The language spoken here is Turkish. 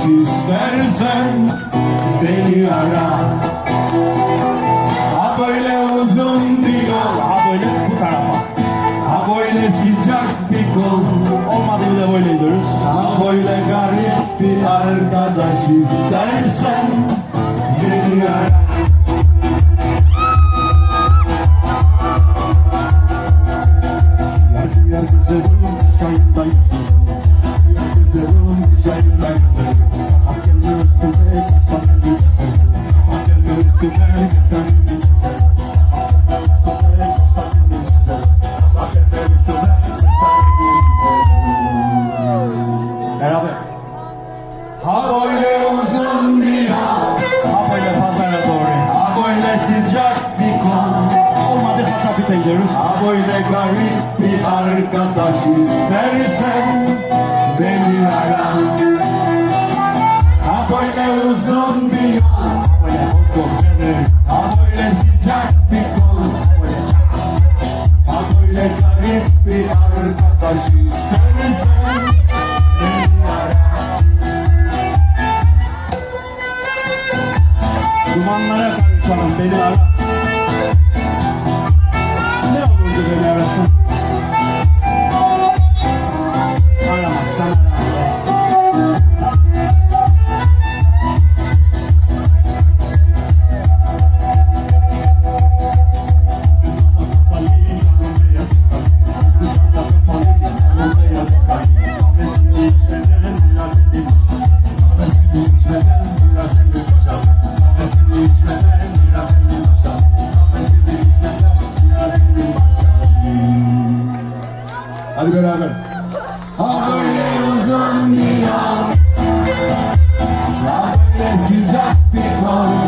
istersen beni ara. Ha böyle uzun bir yol. Ha böyle bu tarafa. Ha böyle sıcak bir kol. Olmadı bir de böyle gidiyoruz. Ha böyle garip bir arkadaş istersen beni ara. Yer yer güzelim, şahitler Yer Ha böyle garip bir arkadaş istersen beni ara. Ha böyle uzun bir yol. Böyle korkacağız. Ha böyle sıcak bir kol Ha böyle garip bir arkadaş istersen beni ara. Dumanlara karışalım beni ara. Hadi beraber. Havayı uzun bir yol Havayı sıcak bir kol